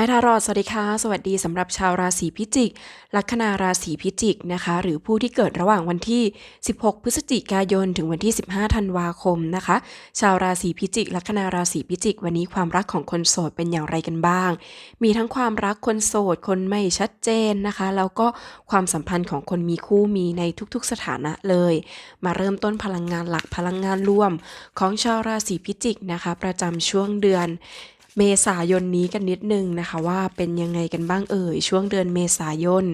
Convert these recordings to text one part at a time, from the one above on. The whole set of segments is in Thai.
ฮทารอดสวัสดีค่ะ สวัสดีสำหรับชาวราศีพิจิก ลัคนาราศีพิจิกนะคะ หรือผู้ที่เกิดระหว่างวันที่ 16 พฤศจิกายน ถึงวันที่ 15 ธันวาคมนะคะ ชาวราศีพิจิก ลัคนาราศีพิจิก วันนี้ความรักของคนโสดเป็นอย่างไรกันบ้าง มีทั้งความรักคนโสด คนไม่ชัดเจนนะคะ แล้วก็ความสัมพันธ์ของคนมีคู่มีในทุกๆสถานะเลย มาเริ่มต้นพลังงานหลักพลังงานร่วม ของชาวราศีพิจิกนะคะ ประจำช่วงเดือน เมษายนนี้กันนิดนึงนะคะว่าเป็นยังไงกันบ้างเอ่ย ช่วงเดือนเมษายน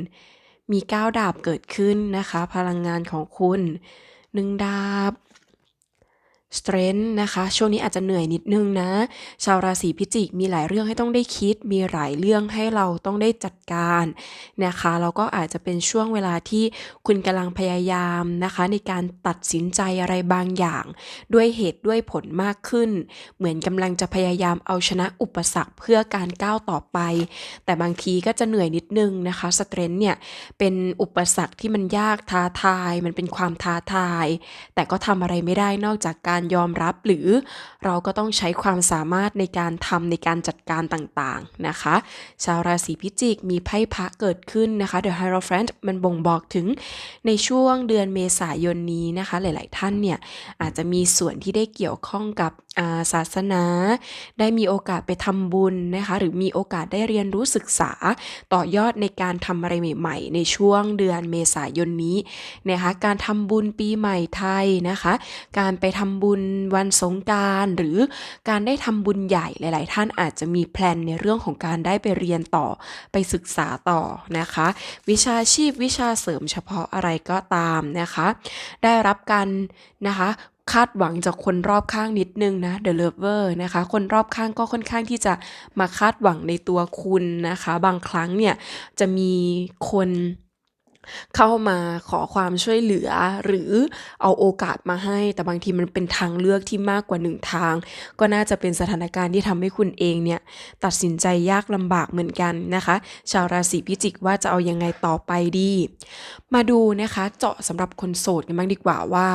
มีก้าวดาบเกิดขึ้นนะคะ พลังงานของคุณหนึ่งดาบ strength นะคะ ช่วงนี้อาจจะเหนื่อยนิดนึงนะ ชาวราศีพิจิกมีหลายเรื่องให้ต้องได้คิด มีหลายเรื่องให้เราต้องได้จัดการนะคะแล้วก็อาจจะเป็นช่วงเวลาที่คุณกำลังพยายามนะคะ ในการตัดสินใจอะไรบางอย่าง ด้วยเหตุด้วยผลมากขึ้น เหมือนกำลังจะพยายามเอาชนะอุปสรรคเพื่อการก้าวต่อไป แต่บางทีก็จะเหนื่อยนิดนึงนะคะสเตรนเนี่ยเป็นอุปสรรคที่มันยากท้าทาย มันเป็นความท้าทาย แต่ก็ทำอะไรไม่ได้นอกจากการยอมรับหรือเราก็ต้องใช้ความสามารถในการทำในการจัดการต่างๆนะคะ ชาวราศีพิจิกมีไพ่พระเกิดขึ้นนะคะ The Hierophant มันบ่งบอกถึงในช่วงเดือนเมษายนนี้นะคะ หลายๆท่านเนี่ยอาจจะมีส่วนที่ได้เกี่ยวข้องกับาศาสนา ได้มีโอกาสไปทำบุญนะคะ หรือมีโอกาสได้เรียนรู้ศึกษาต่อยอดในการทำอะไรใหม่ๆ ในช่วงเดือนเมษายนนี้นะคะ การทำบุญปีใหม่ไทยนะคะ การไปทำบุญวันสงการหรือการได้ทำบุญใหญ่หลาย ๆ ท่านอาจจะมีแพลนในเรื่องของการได้ไปเรียนต่อไปศึกษาต่อนะคะ วิชาชีพวิชาเสริมเฉพาะอะไรก็ตามนะคะ ได้รับการนะคะคาดหวังจากคนรอบข้างนิดนึงนะ The Lover นะคะ คนรอบข้างก็ค่อนข้างที่จะมาคาดหวังในตัวคุณนะคะ บางครั้งเนี่ยจะมีคน เข้ามาขอความช่วยเหลือ หรือเอาโอกาสมาให้ แต่บางทีมันเป็นทางเลือกที่มากกว่าหนึ่งทาง ก็น่าจะเป็นสถานการณ์ที่ทำให้คุณเองเนี่ยตัดสินใจยากลำบากเหมือนกันนะคะ ชาวราศีพิจิกว่าจะเอายังไงต่อไปดี มาดูนะคะเจาะสำหรับคนโสดกันบ้างดีกว่าว่า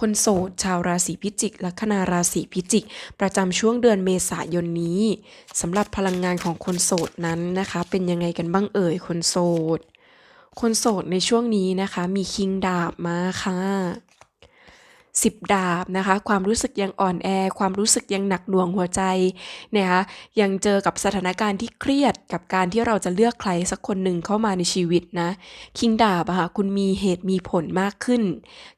คนโสดชาวราศีพิจิก แลัคนาราศีพิจิก ประจำช่วงเดือนเมษายนนี้สำหรับพลังงานของคนโสดนั้นนะคะ เป็นยังไงกันบ้างเอ่ยคนโสด คนโสดในช่วงนี้นะคะ มีคิงดาบมาค่ะ สิบดาบนะคะ ความรู้สึกยังอ่อนแอ ความรู้สึกยังหนักหน่วงหัวใจนะคะยังเจอกับสถานการณ์ที่เครียดกับการที่เราจะเลือกใครสักคนหนึ่งเข้ามาในชีวิตนะคิงดาบอะค่ะคุณมีเหตุมีผลมากขึ้น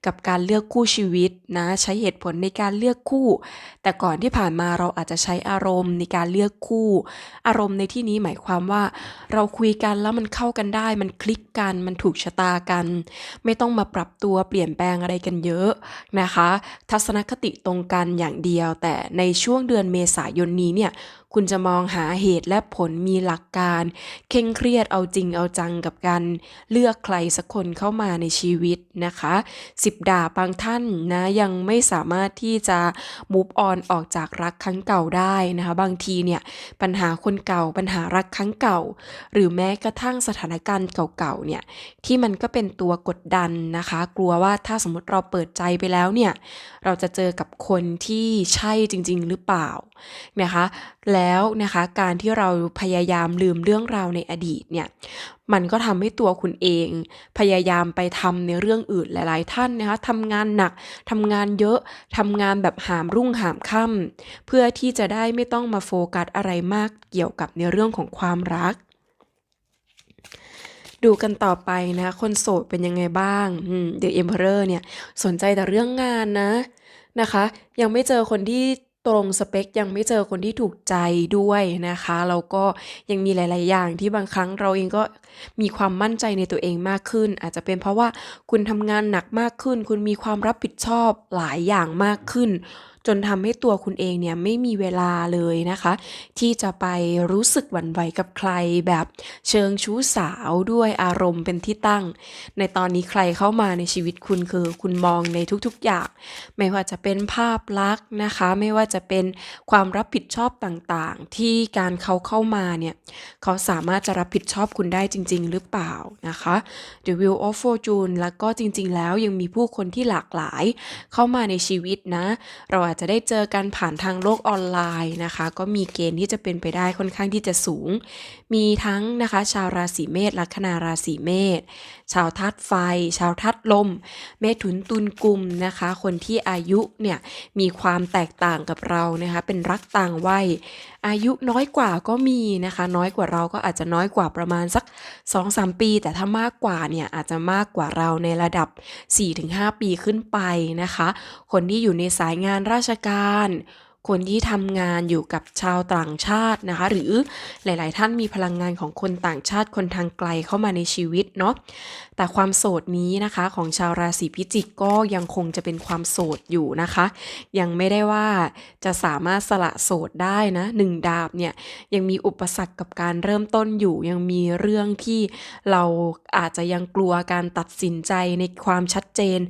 กับการเลือกคู่ชีวิตนะใช้เหตุผลในการเลือกคู่ แต่ก่อนที่ผ่านมาเราอาจจะใช้อารมณ์ในการเลือกคู่ อารมณ์ในที่นี้หมายความว่า เราคุยกันแล้วมันเข้ากันได้ มันคลิกกันมันถูกชะตากัน ไม่ต้องมาปรับตัวเปลี่ยนแปลงอะไรกันเยอะนะคะทัศนคติตรงกันอย่างเดียว แต่ในช่วงเดือนเมษายนนี้เนี่ย คุณจะมองหาเหตุและผลมีหลักการ เคร่งเครียดเอาจริงเอาจังกับการเลือกใครสักคนเข้ามาในชีวิตนะคะสิบดาบบางท่านนะยังไม่สามารถที่จะ move on ออกจากรักครั้งเก่าได้นะคะบางทีเนี่ยปัญหาคนเก่าปัญหารักครั้งเก่า หรือแม้กระทั่งสถานการณ์เก่าๆเนี่ยที่มันก็เป็นตัวกดดันนะคะ กลัวว่าถ้าสมมติเราเปิดใจไปแล้วเนี่ยเราจะเจอกับคนที่ใช่จริง ๆ หรือเปล่านะคะแล้วนะคะการที่เราพยายามลืมเรื่องราวในอดีตเนี่ยมันก็ทำให้ตัวคุณเอง พยายามไปทำในเรื่องอื่นหลาย ๆ ท่านนะคะทำงานหนักทำงานเยอะทำงานแบบหามรุ่งหามค่ำเพื่อที่จะได้ไม่ต้องมาโฟกัสอะไรมากเกี่ยวกับในเรื่องของความรักดูกันต่อไปนะคนโสดเป็นยังไงบ้างเดอะเอ็มเพอเรอร์เนี่ยสนใจแต่เรื่องงานนะนะคะ ยังไม่เจอคนที่ ตรงสเปคยังไม่เจอคนที่ถูกใจด้วยนะคะแล้วก็ยังมีหลาย ๆ อย่างที่บางครั้งเราเองก็มีความมั่นใจในตัวเองมากขึ้น อาจจะเป็นเพราะว่าคุณทำงานหนักมากขึ้น คุณมีความรับผิดชอบหลายอย่างมากขึ้น จนทำให้ตัวคุณเองเนี่ยไม่มีเวลาเลยนะคะ ที่จะไปรู้สึกหวั่นไหวกับใครแบบเชิงชู้สาวด้วยอารมณ์เป็นที่ตั้ง ในตอนนี้ใครเข้ามาในชีวิตคุณคือ คุณมองในทุกๆอย่าง ไม่ว่าจะเป็นภาพลักษณ์นะคะ ไม่ว่าจะเป็นความรับผิดชอบต่างๆ ที่การเขาเข้ามาเนี่ยเขาสามารถจะรับผิดชอบคุณได้จริง ๆ หรือเปล่านะคะ The Wheel of Fortune แล้วก็จริง ๆ แล้วยังมีผู้คนที่หลากหลายเข้ามาในชีวิตนะ เราอาจจจะได้เจอกันผ่านทางโลกออนไลน์นะคะ ก็มีเกณฑ์ที่จะเป็นไปได้ค่อนข้างที่จะสูง มีทั้งนะคะ ชาวราศีเมษลัคนาราศีเมษชาวธาตุไฟ ชาวธาตุลม เมถุนตุลกุมนะคะ คนที่อายุเนี่ยมีความแตกต่างกับเรานะคะ เป็นรักต่างวัย อายุน้อยกว่าก็มีนะคะ น้อยกว่าเราก็อาจจะน้อยกว่าประมาณสัก 2-3 ปี แต่ถ้ามากกว่าเนี่ยอาจจะมากกว่าเราในระดับ 4-5 ปีขึ้นไปนะคะ คนที่อยู่ในสายงานราชการ คนที่ทำงานอยู่กับชาวต่างชาตินะคะ หรือหลาย ๆ ท่านมีพลังงานของคนต่างชาติคนทางไกลเข้ามาในชีวิตเนาะแต่ความโสดนี้นะคะของชาวราศีพิจิกก็ยังคงจะเป็นความโสดอยู่นะคะ ยังไม่ได้ว่าจะสามารถสละโสดได้นะหนึ่งดาบเนี่ยยังมีอุปสรรคกับการเริ่มต้นอยู่ ยังมีเรื่องที่เราอาจจะยังกลัวการตัดสินใจในความชัดเจน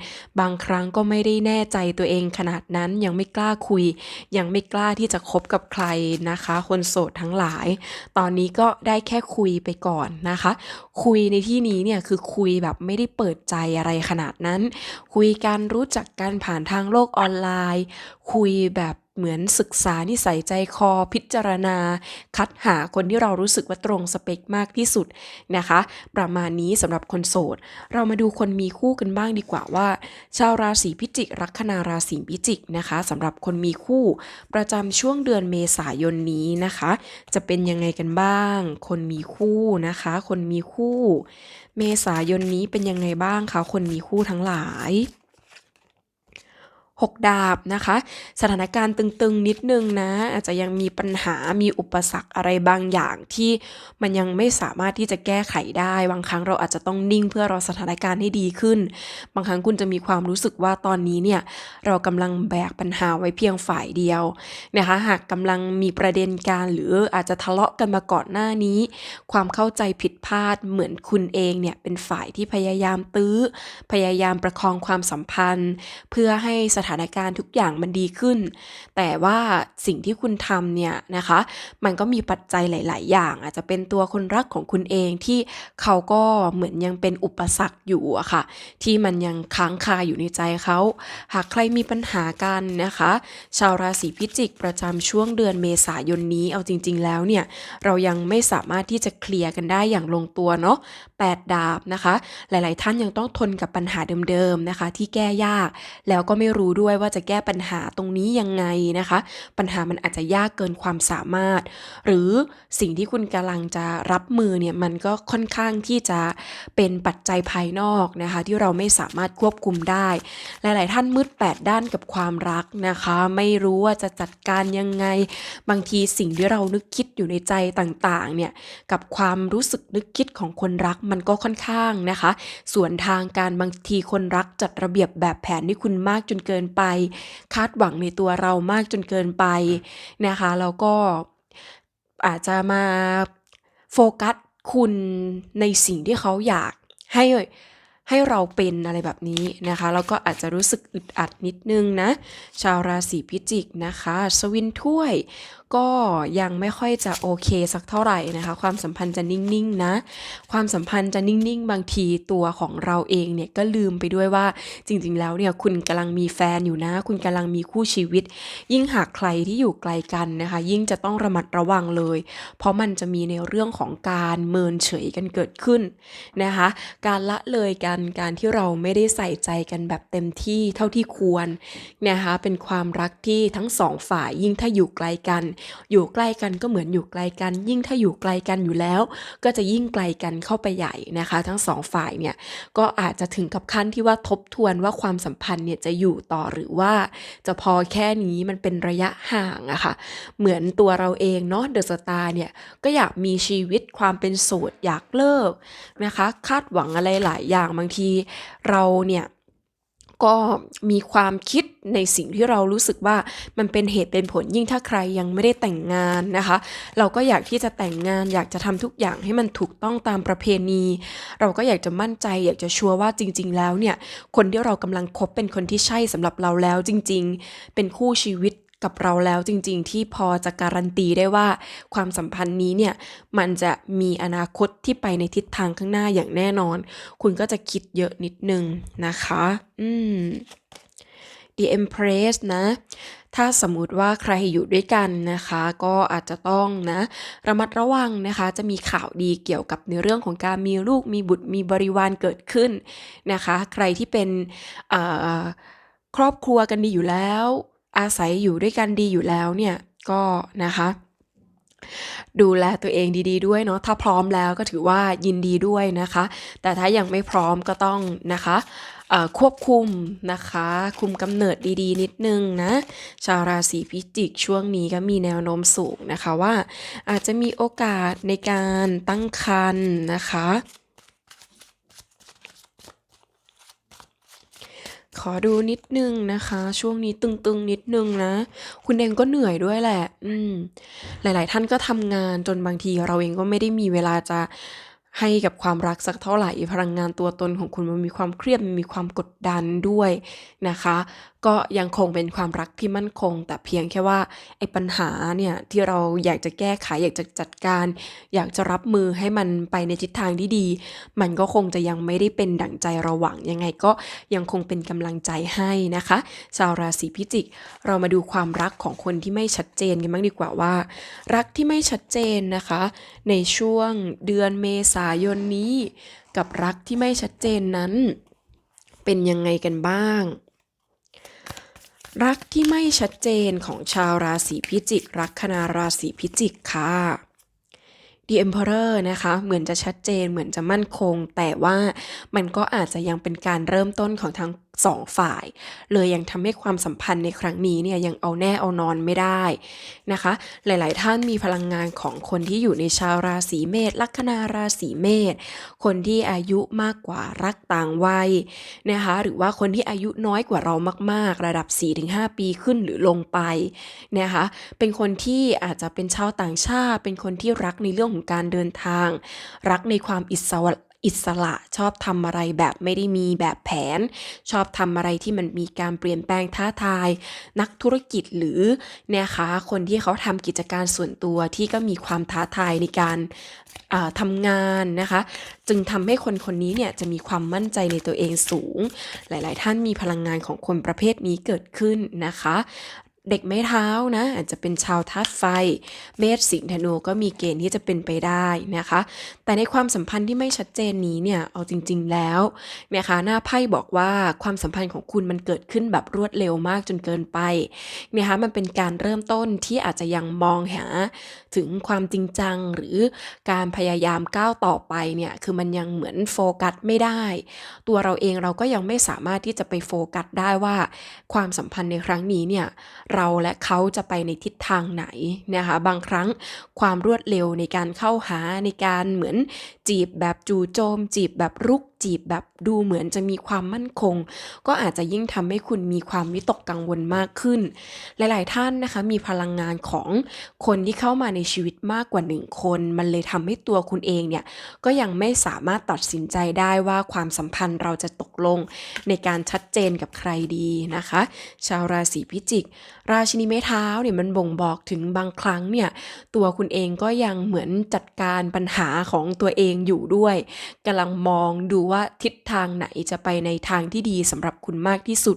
บางครั้งก็ไม่ได้แน่ใจตัวเองขนาดนั้นยังไม่กล้าคุยยังไม่กล้าที่จะคบกับใครนะคะ คนโสดทั้งหลาย ตอนนี้ก็ได้แค่คุยไปก่อนนะคะ คุยในที่นี้เนี่ยคือคุยแบบไม่ได้เปิดใจอะไรขนาดนั้น คุยกันรู้จักกันผ่านทางโลกออนไลน์ คุยแบบ เหมือนศึกษานิสัยใจคอพิจารณา คัดหาคนที่เรารู้สึกว่าตรงสเปคมากที่สุดนะคะ ประมาณนี้สำหรับคนโสด เรามาดูคนมีคู่กันบ้างดีกว่าว่า ชาวราศีพิจิก ลัคนาราศีพิจิกนะคะสำหรับคนมีคู่ ประจำช่วงเดือนเมษายนนี้นะคะ จะเป็นยังไงกันบ้าง คนมีคู่นะคะ คนมีคู่ เมษายนนี้เป็นยังไงบ้างคะคนมีคู่ทั้งหลาย หกดาบนะคะ สถานการณ์ตึงๆนิดนึงนะ อาจจะยังมีปัญหามีอุปสรรคอะไรบางอย่างที่มันยังไม่สามารถที่จะแก้ไขได้บางครั้งเราอาจจะต้องนิ่งเพื่อรอสถานการณ์ให้ดีขึ้น บางครั้งคุณจะมีความรู้สึกว่าตอนนี้เนี่ยเรากำลังแบกปัญหาไว้เพียงฝ่ายเดียวนะคะหากกำลังมีประเด็นการหรืออาจจะทะเลาะกันมาก่อนหน้านี้ ความเข้าใจผิดพลาดเหมือนคุณเองเนี่ยเป็นฝ่ายที่พยายามตื้อ พยายามประคองความสัมพันธ์ เพื่อให้สถานการณ์ทุกอย่างมันดีขึ้น แต่ว่าสิ่งที่คุณทำเนี่ยนะคะ มันก็มีปัจจัยหลาย ๆ อย่าง อาจจะเป็นตัวคนรักของคุณเองที่เขาก็เหมือนยังเป็นอุปสรรคอยู่อะค่ะ ที่มันยังค้างคาอยู่ในใจเขา หากใครมีปัญหากันนะคะ ชาวราศีพิจิกประจำช่วงเดือนเมษายนนี้เอาจริง ๆ แล้วเนี่ยเรายังไม่สามารถที่จะเคลียร์กันได้อย่างลงตัวเนาะแปดดาบนะคะ หลาย ๆ ท่านยังต้องทนกับปัญหาเดิม ๆ นะคะ ที่แก้ยากแล้วก็ไม่รู้ด้วยว่าจะแก้ปัญหาตรงนี้ยังไงนะคะ ปัญหามันอาจจะยากเกินความสามารถ หรือสิ่งที่คุณกำลังจะรับมือเนี่ยมันก็ค่อนข้างที่จะเป็นปัจจัยภายนอกนะคะ ที่เราไม่สามารถควบคุมได้ หลาย ๆ ท่านมืดแปดด้านกับความรักนะคะ ไม่รู้ว่าจะจัดการยังไง บางทีสิ่งที่เรานึกคิดอยู่ในใจต่างๆเนี่ยกับความรู้สึกนึกคิดของคนรักมันก็ค่อนข้างนะคะ ส่วนทางการบางทีคนรักจัดระเบียบแบบแผนที่คุณมากจนเกินไป คาดหวังในตัวเรามากจนเกินไปนะคะ แล้วก็อาจจะมาโฟกัสคุณในสิ่งที่เขาอยากให้ให้เราเป็นอะไรแบบนี้นะคะ แล้วก็อาจจะรู้สึกอึดอัดนิดนึงนะ ชาวราศีพิจิกนะคะ สวินถ้วย ก็ยังไม่ค่อยจะโอเคสักเท่าไหร่นะคะ ความสัมพันธ์จะนิ่งๆนะ ความสัมพันธ์จะนิ่งๆ บางทีตัวของเราเองเนี่ยก็ลืมไปด้วยว่าจริงๆ แล้วเนี่ยคุณกำลังมีแฟนอยู่นะ คุณกำลังมีคู่ชีวิต ยิ่งหากใครที่อยู่ไกลกันนะคะ ยิ่งจะต้องระมัดระวังเลย เพราะมันจะมีในเรื่องของการเมินเฉยกันเกิดขึ้นนะคะ การละเลยกันการที่เราไม่ได้ใส่ใจกันแบบเต็มที่เท่าที่ควรนะคะเป็นความรักที่ทั้งสองฝ่ายยิ่งถ้าอยู่ไกลกันอยู่ใกล้กันก็เหมือนอยู่ไกลกัน ยิ่งถ้าอยู่ไกลกันอยู่แล้ว ก็จะยิ่งไกลกันเข้าไปใหญ่นะคะ ทั้งสองฝ่ายเนี่ยก็อาจจะถึงกับขั้นที่ว่าทบทวนว่าความสัมพันธ์เนี่ยจะอยู่ต่อหรือว่าจะพอแค่นี้มันเป็นระยะห่างอะค่ะ เหมือนตัวเราเองเนาะเดอะสตาร์เนี่ยก็อยากมีชีวิตความเป็นโสดอยากเลิกนะคะ คาดหวังอะไรหลายอย่างบางทีเราเนี่ย ก็มีความคิดในสิ่งที่เรารู้สึกว่ามันเป็นเหตุเป็นผลยิ่งถ้าใครยังไม่ได้แต่งงานนะคะ เราก็อยากที่จะแต่งงาน อยากจะทำทุกอย่างให้มันถูกต้องตามประเพณี เราก็อยากจะมั่นใจ อยากจะชัวร์ว่าจริง ๆ แล้วเนี่ยคนที่เรากำลังคบเป็นคนที่ใช่สำหรับเราแล้วจริง ๆ เป็นคู่ชีวิต กับเราแล้วจริง ๆ ที่พอจะการันตีได้ว่า ความสัมพันธ์นี้เนี่ยมันจะมีอนาคตที่ไปในทิศทางข้างหน้าอย่างแน่นอน คุณก็จะคิดเยอะนิดนึงนะคะ อืม The Empress นะ ถ้าสมมติว่าใครอยู่ด้วยกันนะคะ ก็อาจจะต้องนะ ระมัดระวังนะคะ จะมีข่าวดีเกี่ยวกับในเรื่องของการมีลูกมีบุตรมีบริวารเกิดขึ้นนะคะ ใครที่เป็นครอบครัวกันดีอยู่แล้ว อาศัยอยู่ด้วยกันดีอยู่แล้วเนี่ยก็นะคะ ดูแลตัวเองดี ๆ ด้วยเนาะถ้าพร้อมแล้วก็ถือว่ายินดีด้วยนะคะ แต่ถ้ายังไม่พร้อมก็ต้องนะคะควบคุมนะคะ คุมกำเนิดดีๆ นิดนึงนะ ชาวราศีพิจิกช่วงนี้ก็มีแนวโน้มสูงนะคะว่า อาจจะมีโอกาสในการตั้งครรภ์นะคะ ขอดูนิดนึงนะคะ ช่วงนี้ตึงๆนิดนึงนะ คุณเองก็เหนื่อยด้วยแหละ อืม หลาย ๆ ท่านก็ทำงานจนบางทีเราเองก็ไม่ได้มีเวลาจะให้กับความรักสักเท่าไหร่พลังงานตัวตนของคุณมันมีความเครียดมันมีความกดดันด้วยนะคะ ก็ยังคงเป็นความรักที่มั่นคง แต่เพียงแค่ว่าไอ้ปัญหาเนี่ยที่เราอยากจะแก้ไขอยากจะจัดการ อยากจะรับมือให้มันไปในทิศทางที่ดี มันก็คงจะยังไม่ได้เป็นดั่งใจเราหวังยังไงก็ยังคงเป็นกำลังใจให้นะคะ ชาวราศีพิจิก เรามาดูความรักของคนที่ไม่ชัดเจนกันบ้างดีกว่าว่า รักที่ไม่ชัดเจนนะคะ ในช่วงเดือนเมษายนนี้ กับรักที่ไม่ชัดเจนนั้น เป็นยังไงกันบ้าง รักที่ไม่ชัดเจนของชาวราศีพิจิกรักคณาราศีพิจิกค่ะ The Emperor นะคะ เหมือนจะชัดเจนเหมือนจะมั่นคง แต่ว่ามันก็อาจจะยังเป็นการเริ่มต้นของทั้ง สองฝ่าย เลยยังทำให้ความสัมพันธ์ในครั้งนี้เนี่ยยังเอาแน่เอานอนไม่ได้นะคะ หลายๆ ท่านมีพลังงานของคนที่อยู่ในชาวราศีเมษลัคนาราศีเมษคนที่อายุมากกว่ารักต่างวัยนะคะหรือว่าคนที่อายุน้อยกว่าเรามาก ๆ ระดับ 4-5 ปีขึ้นหรือลงไปนะคะเป็นคนที่อาจจะเป็นชาวต่างชาติ เป็นคนที่รักในเรื่องของการเดินทาง รักในความอิสระ อิสระชอบทำอะไรแบบไม่ได้มีแบบแผน ชอบทำอะไรที่มันมีการเปลี่ยนแปลงท้าทาย นักธุรกิจหรือเนี่ยคะคนที่เขาทำกิจการส่วนตัวที่ก็มีความท้าทายในการทำงานนะคะ จึงทำให้คนคนนี้เนี่ยจะมีความมั่นใจในตัวเองสูง หลาย ๆ ท่านมีพลังงานของคนประเภทนี้เกิดขึ้นนะคะ เด็กไม้เท้านะ อาจจะเป็นชาวธาตุไฟ เมษสิงห์ธนูก็มีเกณฑ์ที่จะเป็นไปได้นะคะ แต่ในความสัมพันธ์ที่ไม่ชัดเจนนี้เนี่ยเอาจริง ๆแล้วนะคะหน้าไพ่บอกว่าความสัมพันธ์ของคุณมันเกิดขึ้นแบบรวดเร็วมากจนเกินไปนะคะมันเป็นการเริ่มต้นที่อาจจะยังมองหาถึงความจริงจังหรือการพยายามก้าวต่อไปเนี่ยคือมันยังเหมือนโฟกัสไม่ได้ ตัวเราเองเราก็ยังไม่สามารถที่จะไปโฟกัสได้ว่า ความสัมพันธ์ในครั้งนี้เนี่ยเราและเขาจะไปในทิศทางไหนนะคะบางครั้งความรวดเร็วในการเข้าหาในการเหมือนจีบแบบจู่โจม จีบแบบรุก จีบแบบดูเหมือนจะมีความมั่นคง ก็อาจจะยิ่งทำให้คุณมีความวิตกกังวลมากขึ้น หลายๆ ท่านนะคะ มีพลังงานของคนที่เข้ามาในชีวิตมากกว่าหนึ่งคน มันเลยทำให้ตัวคุณเองเนี่ยก็ยังไม่สามารถตัดสินใจได้ว่าความสัมพันธ์เราจะตกลงในการชัดเจนกับใครดีนะคะ ชาวราศีพิจิก ราชินีไม้เท้าเนี่ยมันบ่งบอกถึงบางครั้งเนี่ยตัวคุณเองก็ยังเหมือนจัดการปัญหาของตัวเองอยู่ด้วยกำลังมองดูว่าทิศทางไหนจะไปในทางที่ดีสำหรับคุณมากที่สุด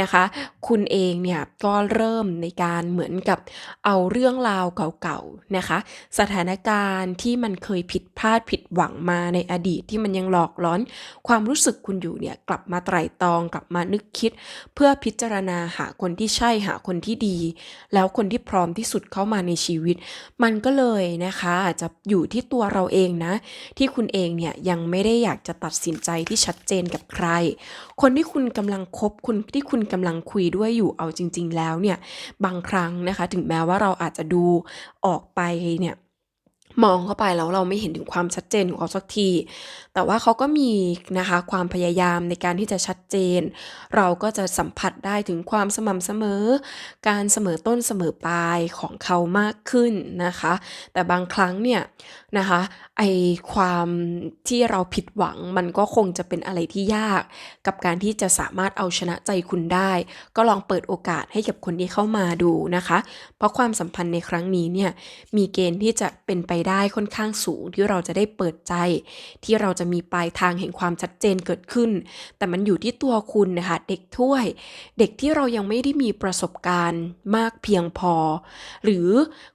นะคะ คุณเองเนี่ยก็เริ่มในการเหมือนกับเอาเรื่องราวเก่าๆนะคะ สถานการณ์ที่มันเคยผิดพลาดผิดหวังมาในอดีตที่มันยังหลอกล้อน ความรู้สึกคุณอยู่เนี่ยกลับมาไตร่ตรองกลับมานึกคิด เพื่อพิจารณาหาคนที่ใช่หาคนที่ดี แล้วคนที่พร้อมที่สุดเข้ามาในชีวิต มันก็เลยนะคะอาจจะอยู่ที่ตัวเราเองนะ ที่คุณเองเนี่ยยังไม่ได้อยากจะตัดสินใจที่ชัดเจนกับใคร คนที่คุณกำลังคบคุณที่คุณกำลังคุยด้วยอยู่เอาจริง ๆ แล้วเนี่ยบางครั้งนะคะ ถึงแม้ว่าเราอาจจะดูออกไปเนี่ย มองเข้าไปแล้วเราไม่เห็นถึงความชัดเจนของเขาสักที แต่ว่าเขาก็มีนะคะความพยายามในการที่จะชัดเจน เราก็จะสัมผัสได้ถึงความสม่ำเสมอ การเสมอต้นเสมอปลายของเขามากขึ้นนะคะ แต่บางครั้งเนี่ยนะคะไอความที่เราผิดหวังมันก็คงจะเป็นอะไรที่ยาก กับการที่จะสามารถเอาชนะใจคุณได้ ก็ลองเปิดโอกาสให้กับคนที่เข้ามาดูนะคะ เพราะความสัมพันธ์ในครั้งนี้เนี่ยมีเกณฑ์ที่จะเป็นไปได้ค่อนข้างสูงที่เราจะได้เปิดใจ ที่เราจะมีปลายทางแห่งความชัดเจนเกิดขึ้น แต่มันอยู่ที่ตัวคุณนะคะเด็กถ้วย เด็กที่เรายังไม่ได้มีประสบการณ์มากเพียงพอ หรือ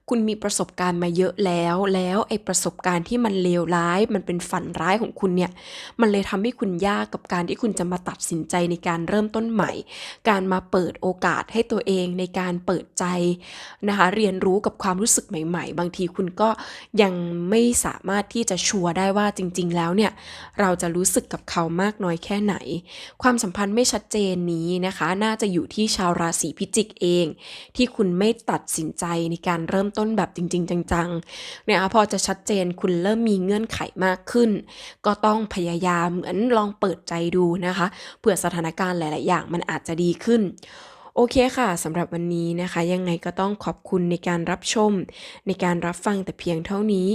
คุณมีประสบการณ์มาเยอะแล้ว แล้วไอ้ประสบการณ์ที่มันเลวร้าย มันเป็นฝันร้ายของคุณเนี่ยมันเลยทำให้คุณยากกับการที่คุณจะมาตัดสินใจในการเริ่มต้นใหม่ การมาเปิดโอกาสให้ตัวเองในการเปิดใจนะคะเรียนรู้กับความรู้สึกใหม่ ๆ บางทีคุณก็ยังไม่สามารถที่จะชัวร์ได้ว่าจริง ๆ แล้วเนี่ยเราจะรู้สึกกับเขามากน้อยแค่ไหน ความสัมพันธ์ไม่ชัดเจนนี้นะคะ น่าจะอยู่ที่ชาวราศีพิจิกเอง ที่คุณไม่ตัดสินใจในการเริ่มต้นแบบจริง ๆ จังๆเนี่ยพอจะชัดเจนคุณเริ่มมีเงื่อนไขมากขึ้น ก็ต้องพยายามเหมือนลองเปิดใจดูนะคะเผื่อสถานการณ์หลาย ๆ อย่างมันอาจจะดีขึ้น โอเคค่ะสำหรับวันนี้นะคะ ยังไงก็ต้องขอบคุณในการรับชม ในการรับฟังแต่เพียงเท่านี้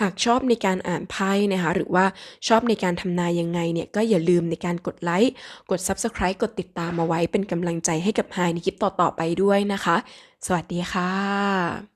หากชอบในการอ่านไพ่นะคะ หรือว่าชอบในการทำนายยังไงเนี่ยก็อย่าลืมในการกดไลค์กด Subscribe กดติดตามมาไว้เป็นกำลังใจให้กับไฮในคลิปต่อๆไปด้วยนะคะ สวัสดีค่ะ